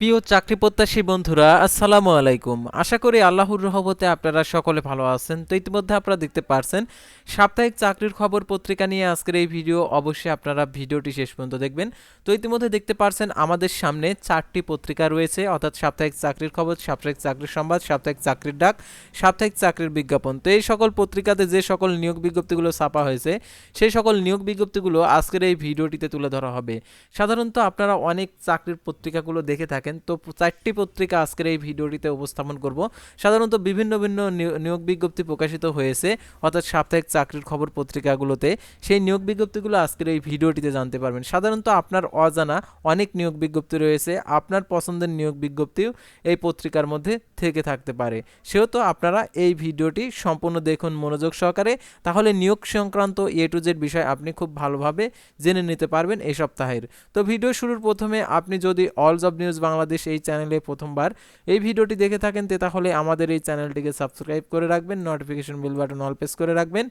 প্রিয় চাকরি প্রত্যাশী বন্ধুরা, আসসালামু আলাইকুম। আশা করি আল্লাহর রহমতে আপনারা সকলে ভালো আছেন। তো ইতিমধ্যে আপনারা দেখতে পারছেন, সাপ্তাহিক চাকরির খবর পত্রিকা নিয়ে আজকের এই ভিডিও অবশ্যই আপনারা ভিডিওটি শেষ পর্যন্ত দেখবেন। তো ইতিমধ্যে দেখতে পারছেন, আমাদের সামনে চারটি পত্রিকা রয়েছে, অর্থাৎ সাপ্তাহিক চাকরির খবর, সাপ্তাহিক চাকরির সংবাদ, সাপ্তাহিক চাকরির ডাক, সাপ্তাহিক চাকরির বিজ্ঞাপন। তো এই সকল পত্রিকাতে যে সকল নিয়োগ বিজ্ঞপ্তিগুলো ছাপা হয়েছে, সেই সকল নিয়োগ বিজ্ঞপ্তিগুলো আজকের এই ভিডিওটিতে তুলে ধরা হবে। সাধারণত আপনারা অনেক চাকরির পত্রিকাগুলো দেখে থাকেন তো চারটি পত্রিকা আজকের এই ভিডিওটিতে উপস্থাপন করব। সাধারণত বিভিন্ন ভিন্ন নিয়োগ বিজ্ঞপ্তি প্রকাশিত হয়েছে, অর্থাৎ সাপ্তাহিক চাকরির খবর পত্রিকাগুলোতে। সেই নিয়োগ বিজ্ঞপ্তিগুলো আজকের এই ভিডিওটিতে জানতে পারবেন। সাধারণত আপনার অজানা অনেক নিয়োগ বিজ্ঞপ্তি রয়েছে, আপনার পছন্দের নিয়োগ বিজ্ঞপ্তিও এই পত্রিকার মধ্যে থেকে থাকতে পারে। সেহেতু আপনারা এই ভিডিওটি সম্পূর্ণ দেখুন মনোযোগ সহকারে। তাহলে নিয়োগ সংক্রান্ত এ টু জেড বিষয় আপনি খুব ভালোভাবে জেনে নিতে পারবেন এই সপ্তাহের। তো ভিডিও শুরুর প্রথমে আপনি যদি অল জব নিউজ বাংলাদেশ এই চ্যানেলে প্রথমবার। এই ভিডিওটি দেখে থাকেন তাহলে আমাদের এই চ্যানেলটিকে সাবস্ক্রাইব করে রাখবেন notification bell button all press করে রাখবেন।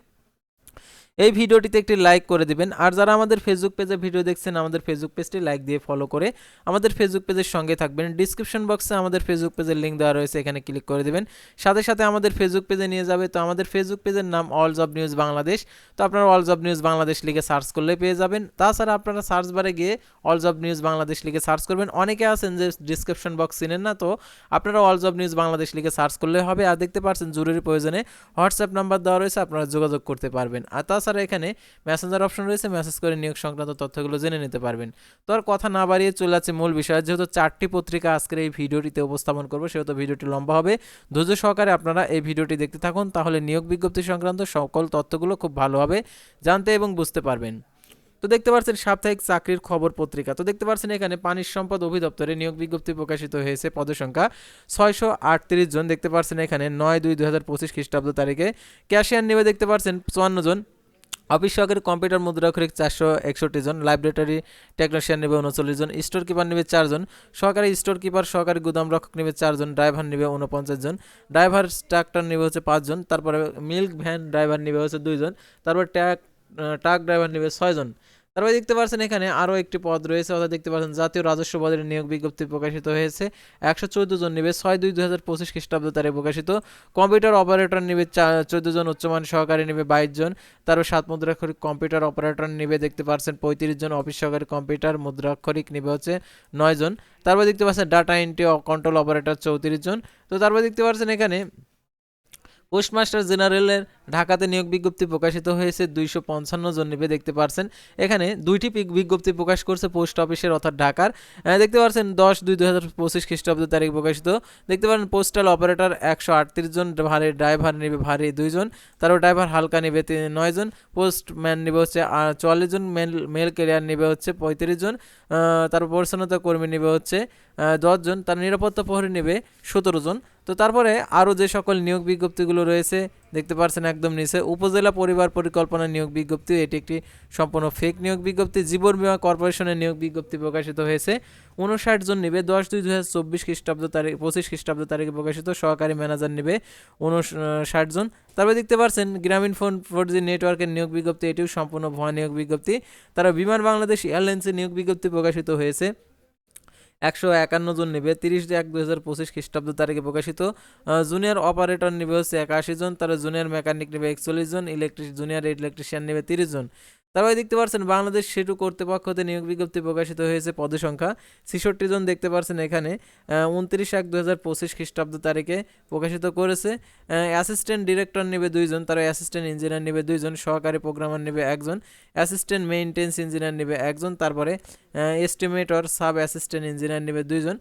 এই ভিডিওটিতে একটি লাইক করে দিবেন। আর যারা আমাদের ফেসবুক পেজে ভিডিও দেখছেন, আমাদের ফেসবুক পেজটি লাইক দিয়ে ফলো করে আমাদের ফেসবুক পেজের সঙ্গে থাকবেন। ডিসক্রিপশন বক্সে আমাদের ফেসবুক পেজের লিঙ্ক দেওয়া রয়েছে, এখানে ক্লিক করে দেবেন। সাথে সাথে আমাদের ফেসবুক পেজে নিয়ে যাবে, তো আমাদের ফেসবুক পেজের নাম অল জব নিউজ বাংলাদেশ তো আপনারা অল জব নিউজ বাংলাদেশ লিখে সার্চ করলে পেয়ে যাবেন। তাছাড়া আপনারা সার্চ বারে গিয়ে অল জব নিউজ বাংলাদেশ লিখে সার্চ করবেন। অনেকে আছেন যে ডিসক্রিপশন বক্স চিনেন না, তো আপনারা অল জব নিউজ বাংলাদেশ লিখে সার্চ করলে হবে। আর দেখতে পাচ্ছেন জরুরি প্রয়োজনে হোয়াটসঅ্যাপ নাম্বার দেওয়া রয়েছে, আপনারা যোগাযোগ করতে পারবেন। আর তাছাড়া এখানে মেসেঞ্জার অপশন রয়েছে মেসেজ করে নিয়োগ সংক্রান্ত তথ্যগুলো জেনে নিতে পারবেন। তো আর কথা না বাড়িয়ে চলে যাচ্ছে মূল বিষয়, যেহেতু চারটি পত্রিকা আজকের এই ভিডিওটিতে উপস্থাপন করব, সেহেতু ভিডিওটি লম্বা হবে। ধৈর্য সহকারে আপনারা এই ভিডিওটি দেখতে থাকুন, তাহলে নিয়োগ বিজ্ঞপ্তি সংক্রান্ত সকল তথ্যগুলো খুব ভালোভাবে জানতে এবং বুঝতে পারবেন। তো দেখতে পাচ্ছেন সাপ্তাহিক চাকরির খবর পত্রিকা। তো দেখতে পাচ্ছেন এখানে পানি সম্পদ অধিদপ্তরে নিয়োগ বিজ্ঞপ্তি প্রকাশিত হয়েছে পদসংখ্যা ছয়শো আটত্রিশ জন। দেখতে পাচ্ছেন এখানে নয় দুই দু হাজার পঁচিশ খ্রিস্টাব্দ তারিখে। ক্যাশিয়ার নেবে দেখতে পাচ্ছেন চুয়ান্ন জন। অফিস সহকারী কম্পিউটার মুদ্রাক্ষরিক চারশো একষট্টি জন লাইব্রেটারি টেকনিশিয়ান নেবে উনচল্লিশ জন, স্টোর কিপার নেবে চারজন সহকারী স্টোর কিপার, সহকারী গুদাম রক্ষক নেবে চারজন ড্রাইভার নেবে উনপঞ্চাশ জন, ড্রাইভার ট্রাক্টর নেবে হচ্ছে পাঁচজন তারপরে মিল্ক ভ্যান ড্রাইভার নেবে হচ্ছে দুইজন তারপর ট্যাক ট্রাক ড্রাইভার নেবে ছয়জন তারপরে দেখতে পাচ্ছেন এখানে আরও একটি পদ রয়েছে, অর্থাৎ দেখতে পাচ্ছেন জাতীয় রাজস্ব পদের নিয়োগ বিজ্ঞপ্তি প্রকাশিত হয়েছে। একশো চোদ্দ জন নেবে, ছয় দুই দুই হাজার পঁচিশ খ্রিস্টাব্দ তারিখে প্রকাশিত। কম্পিউটার অপারেটর নেবে চোদ্দ জন, উচ্চমান সহকারী নেবে বাইশ জন। তারপর সাত মুদ্রাক্ষরিক কম্পিউটার অপারেটর নেবে, দেখতে পাচ্ছেন পঁয়ত্রিশ জন, অফিস সহকারী কম্পিউটার, মুদ্রাক্ষরিক নেবে হচ্ছে নয় জন। তারপর দেখতে পাচ্ছেন ডাটা এন্ট্রি কন্ট্রোল অপারেটর চৌত্রিশ জন। তো তারপর দেখতে পাচ্ছেন এখানে পোস্টমাস্টার জেনারেলের ঢাকাতে নিয়োগ বিজ্ঞপ্তি প্রকাশিত হয়েছে, দুইশো পঞ্চান্ন জন নেবে, দেখতে পারছেন। এখানে দুইটি বিজ্ঞপ্তি প্রকাশ করছে পোস্ট অফিসের, অর্থাৎ ঢাকার। দেখতে পাচ্ছেন দশ দুই দু হাজার পঁচিশ খ্রিস্টাব্দ তারিখ প্রকাশিত। দেখতে পারেন, পোস্টাল অপারেটর একশো আটত্রিশ জন, ভারী ড্রাইভার নেবে, ভারী দুইজন। তারপর ড্রাইভার হালকা নেবে নয় জন। পোস্টম্যান নেবে হচ্ছে চুয়াল্লিশ জন। মেল মেল ক্যারিয়ার নেবে হচ্ছে, পঁয়ত্রিশ জন। তারপর পরিচ্ছন্নতা কর্মী নেবে হচ্ছে দশজন তার নিরাপত্তা প্রহরী নেবে, সতেরো জন। তো তারপরে আরও যে সকল নিয়োগ বিজ্ঞপ্তিগুলো রয়েছে দেখতে পাচ্ছেন একদম নিচে, উপজেলা পরিবার পরিকল্পনা নিয়োগ বিজ্ঞপ্তি, এটি একটি সম্পূর্ণ ফেক নিয়োগ বিজ্ঞপ্তি, জীবন বীমা কর্পোরেশনের নিয়োগ বিজ্ঞপ্তি প্রকাশিত হয়েছে। উনষাট জন নেবে, দশ দুই দু হাজার চব্বিশ খ্রিস্টাব্দ তারিখ, পঁচিশ খ্রিস্টাব্দ তারিখে প্রকাশিত, সহকারী ম্যানেজার নেবে উনষাট জন। তারপরে দেখতে পাচ্ছেন গ্রামীণ ফোন ফোর জি নেটওয়ার্কের নিয়োগ বিজ্ঞপ্তি, এটিও সম্পূর্ণ ভুয়া নিয়োগ বিজ্ঞপ্তি। তারা বিমান বাংলাদেশ এয়ারলাইন্সের নিয়োগ বিজ্ঞপ্তি প্রকাশিত হয়েছে। একশো একান্ন জন নেবে, তিরিশ এক দু হাজার পঁচিশ খ্রিস্টাব্দ তারিখে প্রকাশিত। জুনিয়র অপারেটর নেবে হচ্ছে একাশি জন তারা জুনিয়র মেকানিক নেবে একচল্লিশ জন ইলেকট্রিক জুনিয়র ইলেকট্রিশিয়ান নেবে তিরিশ জন। তারপরে দেখতে পাচ্ছেন বাংলাদেশ সেতু কর্তৃপক্ষ হতে নিয়োগ বিজ্ঞপ্তি প্রকাশিত হয়েছে পদের সংখ্যা। ছেষট্টি জন দেখতে পাচ্ছেন এখানে। উনত্রিশ এক দু হাজার পঁচিশ খ্রিস্টাব্দ তারিখে প্রকাশিত করেছে। অ্যাসিস্ট্যান্ট ডিরেক্টর নেবে দুইজন তারা অ্যাসিস্ট্যান্ট ইঞ্জিনিয়ার নেবে দুইজন, সহকারী প্রোগ্রামার নেবে একজন অ্যাসিস্ট্যান্ট মেইনটেন্স ইঞ্জিনিয়ার নেবে একজন, তারপরে এস্টিমেটর সাব অ্যাসিস্ট্যান্ট ইঞ্জিনিয়ার নেবে দুইজন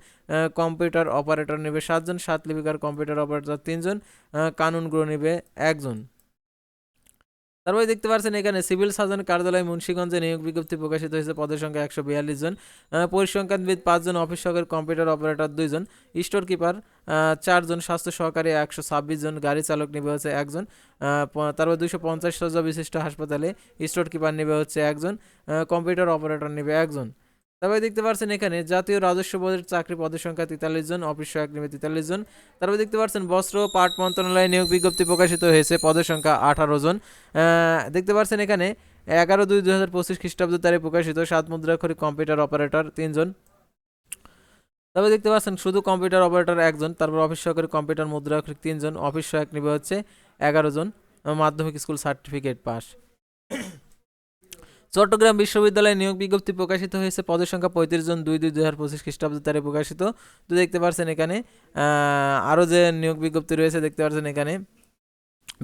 কম্পিউটার অপারেটর নেবে সাতজন, সাত লিপিকার কম্পিউটার অপারেটর তিনজন কানুন গ্রহ নেবে একজন। তারপরে দেখতে পাচ্ছেন এখানে সিভিল সার্জন কার্যালয় মুন্সীগঞ্জে নিয়োগ বিজ্ঞপ্তি প্রকাশিত হয়েছে। পদের সংখ্যা একশো বিয়াল্লিশ জন। পরিসংখ্যানবিদ পাঁচজন, অফিস সহকারী কম্পিউটার অপারেটর দুইজন, স্টোর কিপার চারজন, স্বাস্থ্য সহকারী একশো ছাব্বিশ জন, গাড়ি চালক নেবে হচ্ছে একজন। তারপর দুশো পঞ্চাশ সজ্জা বিশিষ্ট হাসপাতালে স্টোর কিপার নেবে হচ্ছে একজন কম্পিউটার অপারেটর নেবে একজন। তারপরে দেখতে পাচ্ছেন এখানে জাতীয় রাজস্ব বোর্ডের চাকরি পদের সংখ্যা তেতাল্লিশ জন, অফিস সহায়ক নেবে তেতাল্লিশ জন। তারপরে দেখতে পাচ্ছেন বস্ত্র, পাট মন্ত্রণালয়ে নিয়োগ বিজ্ঞপ্তি প্রকাশিত হয়েছে, পদের সংখ্যা আঠারো জন। দেখতে পাচ্ছেন এখানে এগারো দুই দু হাজার পঁচিশ খ্রিস্টাব্দ তারিখে প্রকাশিত, সাত মুদ্রাক্ষরিক কম্পিউটার অপারেটর তিনজন তবে দেখতে পাচ্ছেন শুধু কম্পিউটার অপারেটর একজন তারপর অফিস সহকারী কম্পিউটার মুদ্রাক্ষরিক তিনজন অফিস সহায়ক নিবে হচ্ছে এগারো জন, মাধ্যমিক স্কুল সার্টিফিকেট পাস। চট্টগ্রাম বিশ্ববিদ্যালয়ে নিয়োগ বিজ্ঞপ্তি প্রকাশিত হয়েছে। পদের সংখ্যা পঁয়ত্রিশ জন, দুই দুই দুই হাজার পঁচিশ খ্রিস্টাব্দ তারিখে প্রকাশিত। তো দেখতে পাচ্ছেন এখানে আরও যে নিয়োগ বিজ্ঞপ্তি রয়েছে দেখতে পাচ্ছেন এখানে।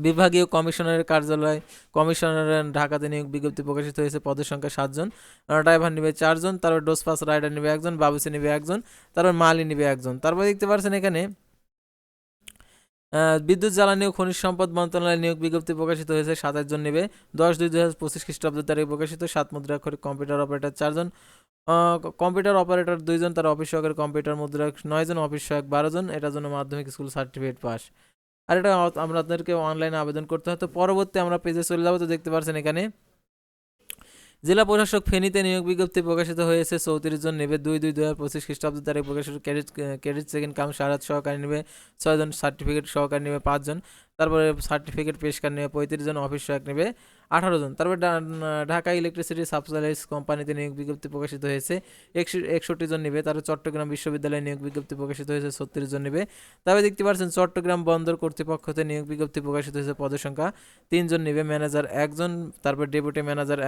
বিভাগীয় কমিশনারের কার্যালয়, কমিশনার ঢাকাতে নিয়োগ বিজ্ঞপ্তি প্রকাশিত হয়েছে। পদের সংখ্যা সাতজন ড্রাইভার নিবে চারজন তারপর ডোসপাস রাইডার নিবে একজন বাবুসি নিবে একজন, তারপর মালি নিবে একজন। তারপর দেখতে পাচ্ছেন এখানে বিদ্যুৎ জ্বালানি ও খনিজ সম্পদ মন্ত্রণালয়ের নিয়োগ বিজ্ঞপ্তি প্রকাশিত হয়েছে সাতাশ জন নেবে। দশ দুই দু হাজার পঁচিশ খ্রিস্টাব্দ তারিখে প্রকাশিত, সাত মুদ্রাক্ষরিক কম্পিউটার অপারেটর চারজন কম্পিউটার অপারেটর দুইজন তার অফিস সহকারী কম্পিউটার মুদ্রা নয় জন, অফিস সহায়ক বারো জন। এটার জন্য মাধ্যমিক স্কুল সার্টিফিকেট পাস। আর এটা আমরা আপনাদেরকে অনলাইনে আবেদন করতে হয়। তো পরবর্তী আমরা পেজে চলে যাব, তো দেখতে পাচ্ছেন এখানে। জেলা প্রশাসক ফেনীতে নিয়োগ বিজ্ঞপ্তি প্রকাশিত হয়েছে। চৌত্রিশ জন নেবে, দুই দুই দু হাজার পঁচিশ খ্রিস্টাব্দ তারিখ প্রকাশিত ক্রেডিট ক্যাডেট সেকেন্ড কাম সারাত সহকারী নেবে ছয়জন সার্টিফিকেট সহকারী নেবে পাঁচজন তারপরে সার্টিফিকেট পেশকার নেবে পঁয়ত্রিশ জন অফিস সহায়ক নেবে আঠারো জন। তারপরে ঢাকা ইলেকট্রিসিটি সাপ্লাইজ কোম্পানিতে নিয়োগ বিজ্ঞপ্তি প্রকাশিত হয়েছে একষট্টি জন নেবে। তারপরে চট্টগ্রাম বিশ্ববিদ্যালয়ে নিয়োগ বিজ্ঞপ্তি প্রকাশিত হয়েছে, ছত্রিশ জন নেবে। তবে দেখতে পাচ্ছেন, চট্টগ্রাম বন্দর কর্তৃপক্ষতে নিয়োগ বিজ্ঞপ্তি প্রকাশিত হয়েছে পদের সংখ্যা তিনজন নেবে, ম্যানেজার একজন তারপর ডেপুটি ম্যানেজার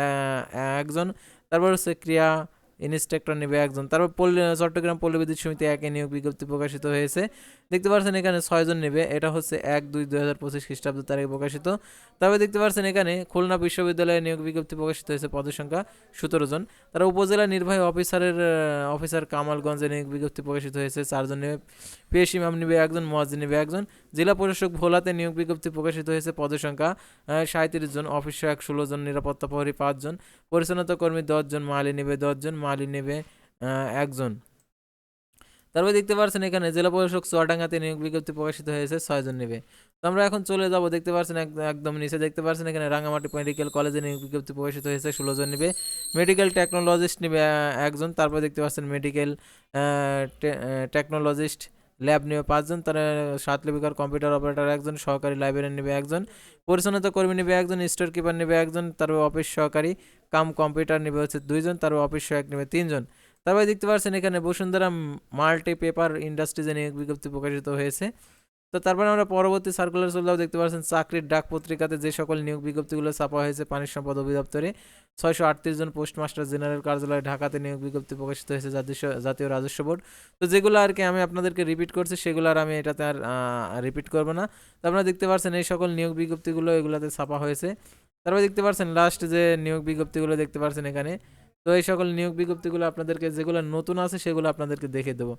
একজন তারপর হচ্ছে ক্রিয়া ইনস্ট্রাক্টর নেবে একজন তারপর পল্লী চট্টগ্রাম পল্লী বিদ্যুৎ সমিতি একে নিয়োগ বিজ্ঞপ্তি প্রকাশিত হয়েছে। দেখতে পাচ্ছেন এখানে ছয়জন নেবে। এটা হচ্ছে এক, দুই দুই হাজার পঁচিশ খ্রিস্টাব্দ তারিখে প্রকাশিত। তবে দেখতে পাচ্ছেন এখানে খুলনা বিশ্ববিদ্যালয়ে নিয়োগ বিজ্ঞপ্তি প্রকাশিত হয়েছে পদের সংখ্যা সতেরো জন। তারা উপজেলা নির্বাহী অফিসারের অফিসার কামালগঞ্জে নিয়োগ বিজ্ঞপ্তি প্রকাশিত হয়েছে। চারজন নেবে। পেশ ইমাম নেবে একজন, মোয়াজ্জিন নেবে একজন। জেলা প্রশাসক ভোলাতে নিয়োগ বিজ্ঞপ্তি প্রকাশিত হয়েছে পদের সংখ্যা সাঁত্রিশ জন। অফিস সহায়ক ষোলো জন, নিরাপত্তা প্রহরী পাঁচজন পরিচ্ছন্নতা কর্মী দশজন মালি নেবে দশজন মালি নেবে একজন তারপরে দেখতে পাচ্ছেন এখানে জেলা প্রশাসক চুয়াডাঙ্গাতে নিয়োগ বিজ্ঞপ্তি প্রকাশিত হয়েছে ছয়জন নেবে। তো আমরা এখন চলে যাব, দেখতে পাচ্ছেন একদম নিচে দেখতে পাচ্ছেন এখানে রাঙামাটি মেডিকেল কলেজে নিয়োগ বিজ্ঞপ্তি প্রকাশিত হয়েছে, ষোলো জন নেবে। মেডিকেল টেকনোলজিস্ট নেবে একজন, তারপর দেখতে পাচ্ছেন মেডিকেল টেকনোলজিস্ট ল্যাব নেবে পাঁচজন, তারা সাত লিপিকার কম্পিউটার অপারেটর একজন, সহকারী লাইব্রেরিয়ান নেবে একজন, পরিচ্ছন্নতা কর্মী নেবে একজন, স্টোর কিপার নেবে একজন, তারপর অফিস সহকারী, কাম কম্পিউটার নেবে হচ্ছে দুইজন, তারপর অফিস সহায়ক নেবে তিনজন। তারপরে দেখতে পাচ্ছেন এখানে বসুন্ধরা মাল্টি পেপার ইন্ডাস্ট্রিজে নিয়োগ বিজ্ঞপ্তি প্রকাশিত হয়েছে। তো তারপরে আমরা পরবর্তী সার্কুলার চলেও দেখতে পাচ্ছেন, চাকরির ডাক পত্রিকাতে যে সকল নিয়োগ বিজ্ঞপ্তিগুলো ছাপা হয়েছে পানি সম্পদ অধিদপ্তরে, ছয়শো আটত্রিশ জন পোস্টমাস্টার জেনারেল কার্যালয় ঢাকাতে নিয়োগ বিজ্ঞপ্তি প্রকাশিত হয়েছে জাতীয় জাতীয় রাজস্ব বোর্ড। তো যেগুলো আর কি আমি আপনাদেরকে রিপিট করছি, সেগুলো আর আমি এটাতে আর রিপিট করব না। তো আপনারা দেখতে পাচ্ছেন এই সকল নিয়োগ বিজ্ঞপ্তিগুলো এগুলোতে ছাপা হয়েছে। তারপরে দেখতে পাচ্ছেন লাস্ট যে নিয়োগ বিজ্ঞপ্তিগুলো দেখতে পাচ্ছেন এখানে তো এই সকল নিয়োগ বিজ্ঞপ্তিগুলো আপনাদেরকে যেগুলো নতুন আছে সেগুলো আপনাদেরকে দেখে দেবো।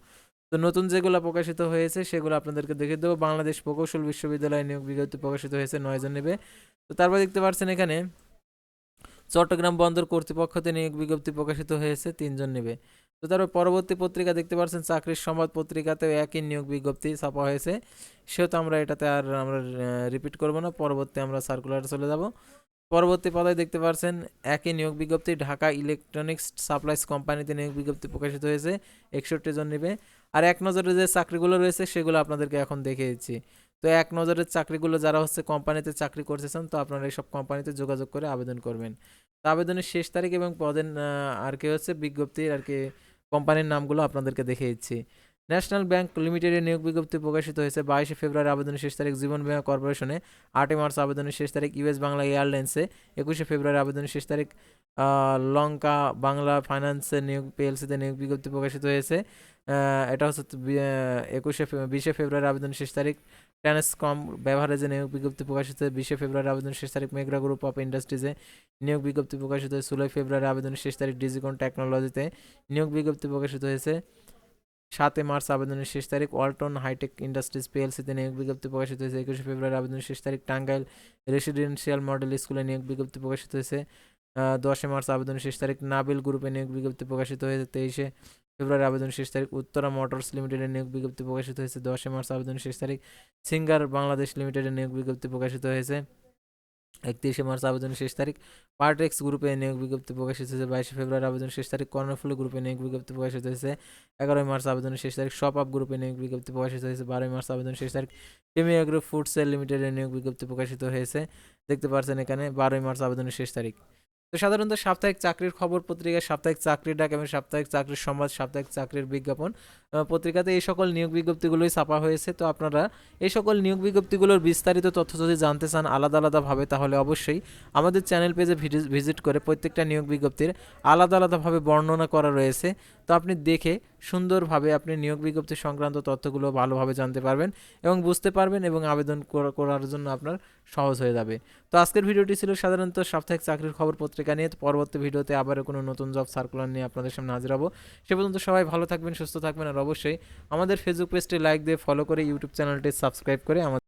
তো নতুন যেগুলো প্রকাশিত হয়েছে সেগুলো আপনাদেরকে দেখে দেবো। বাংলাদেশ প্রকৌশল বিশ্ববিদ্যালয়ে নিয়োগ বিজ্ঞপ্তি প্রকাশিত হয়েছে নয়জন নেবে। তো তারপর দেখতে পাচ্ছেন এখানে চট্টগ্রাম বন্দর কর্তৃপক্ষতে নিয়োগ বিজ্ঞপ্তি প্রকাশিত হয়েছে তিনজন নেবে। তো তারপর পরবর্তী পত্রিকা দেখতে পাচ্ছেন, চাকরির সংবাদ পত্রিকাতেও একই নিয়োগ বিজ্ঞপ্তি ছাপা হয়েছে। সেহেতু আমরা এটাতে আর আমরা রিপিট করব না, পরবর্তী আমরা সার্কুলারে চলে যাব। পরবর্তী পদায় দেখতে পাচ্ছেন একই নিয়োগ বিজ্ঞপ্তি ঢাকা ইলেকট্রনিক্স সাপ্লাইজ কোম্পানিতে নিয়োগ বিজ্ঞপ্তি প্রকাশিত হয়েছে, একষট্টি জন নেবে। আর এক নজরে যে চাকরিগুলো রয়েছে, সেগুলো আপনাদেরকে এখন দেখে দিচ্ছি তো এক নজরের চাকরিগুলো যারা হচ্ছে কোম্পানিতে চাকরি করতেছেন, তো আপনারা এইসব কোম্পানিতে যোগাযোগ করে আবেদন করবেন। তো আবেদনের শেষ তারিখ এবং পদের আর কি হচ্ছে বিজ্ঞপ্তির আর কি কোম্পানির নামগুলো আপনাদেরকে দেখে দিচ্ছি ন্যাশনাল ব্যাংক লিমিটেডের নিয়োগ বিজ্ঞপ্তি প্রকাশিত হয়েছে বাইশে ফেব্রুয়ারি আবেদনের শেষ তারিখ জীবন বীমা কর্পোরেশনে, আটই মার্চ আবেদনের শেষ তারিখ ইউএস বাংলা এয়ারলাইন্সে, একুশে ফেব্রুয়ারি আবেদনের শেষ তারিখ লঙ্কা বাংলা ফাইন্যান্সের নিয়োগ, পিএলসিতে নিয়োগ বিজ্ঞপ্তি প্রকাশিত হয়েছে। এটা হচ্ছে একুশে বিশে ফেব্রুয়ারি আবেদনের শেষ তারিখ। ট্রান্সকম ব্যবহারেজে নিয়োগ বিজ্ঞপ্তি প্রকাশিত হয়েছে, বিশে ফেব্রুয়ারি আবেদনের শেষ তারিখ মেঘরা গ্রুপ অফ ইন্ডাস্ট্রিজে নিয়োগ বিজ্ঞপ্তি প্রকাশিত হয়েছে। ষোলোই ফেব্রুয়ারি আবেদনের শেষ তারিখ ডিজিকন টেকনোলজিতে নিয়োগ বিজ্ঞপ্তি প্রকাশিত হয়েছে। সাতই মার্চ আবেদনের শেষ তারিখ। ওয়ালটন হাইটেক ইন্ডাস্ট্রিজ পিএলসিতে নিয়োগ বিজ্ঞপ্তি প্রকাশিত হয়েছে। একুশে ফেব্রুয়ারি আবেদনের শেষ তারিখ। টাঙ্গাইল রেসিডেন্সিয়াল মডেল স্কুলে নিয়োগ বিজ্ঞপ্তি প্রকাশিত হয়েছে। দশই মার্চ আবেদনের শেষ তারিখ। নাবিল গ্রুপে নিয়োগ বিজ্ঞপ্তি প্রকাশিত হয়েছে তেইশে ফেব্রুয়ারি আবেদনের শেষ তারিখ। উত্তরা মোটরস লিমিটেডের নিয়োগ বিজ্ঞপ্তি প্রকাশিত হয়েছে দশই মার্চ আবেদনের শেষ তারিখ। সিঙ্গার বাংলাদেশ লিমিটেডের নিয়োগ বিজ্ঞপ্তি প্রকাশিত হয়েছে। একত্রিশে মার্চ আবেদনের শেষ তারিখ। পার্টেক্স গ্রুপে নিয়োগ বিজ্ঞপ্তি প্রকাশিত হয়েছে বাইশে ফেব্রুয়ারি আবেদনের শেষ তারিখ। কর্ণফুলি গ্রুপে নিয়োগ বিজ্ঞপ্তি প্রকাশিত হয়েছে এগারোই মার্চ আবেদনের শেষ তারিখ। শপ আপ গ্রুপে নিয়োগ বিজ্ঞপ্তি প্রকাশিত হয়েছে বারোই মার্চ আবেদনের শেষ তারিখ। টেমি অ্যাগ্রো ফুড সেল লিমিটেডের নিয়োগ বিজ্ঞপ্তি প্রকাশিত হয়েছে। দেখতে পাচ্ছেন এখানে বারোই মার্চ আবেদনের শেষ তারিখ। তো সাধারণত সাপ্তাহিক চাকরির খবর পত্রিকায় সাপ্তাহিক চাকরির ডাক এবং সাপ্তাহিক চাকরির সংবাদ, সাপ্তাহিক চাকরির বিজ্ঞাপন পত্রিকাতে এই সকল নিয়োগ বিজ্ঞপ্তিগুলোই ছাপা হয়েছে। তো আপনারা এই সকল নিয়োগ বিজ্ঞপ্তিগুলোর বিস্তারিত তথ্য যদি জানতে চান আলাদা আলাদাভাবে, তাহলে অবশ্যই আমাদের চ্যানেল পেজে ভিজিট করে প্রত্যেকটা নিয়োগ বিজ্ঞপ্তির আলাদা আলাদাভাবে বর্ণনা করা রয়েছে। তো আপনি দেখে সুন্দরভাবে আপনি নিয়োগ বিজ্ঞপ্তি সংক্রান্ত তথ্যগুলো ভালোভাবে জানতে পারবেন এবং বুঝতে পারবেন এবং আবেদন করার জন্য আপনার সহজ হয়ে যাবে। তো আজকের ভিডিওটি ছিল সাধারণত সাপ্তাহিক চাকরির খবর পত্রিকা নিয়ে। পরবর্তী ভিডিওতে আবারও কোনো নতুন জব সার্কুলার নিয়ে আপনাদের সামনে হাজির হব। সে পর্যন্ত সবাই ভালো থাকবেন, সুস্থ থাকবেন, আর অবশ্যই। আমাদের ফেসবুক পেজটি লাইক দিয়ে ফলো করে ইউটিউব চ্যানেলটি সাবস্ক্রাইব করে আমাদের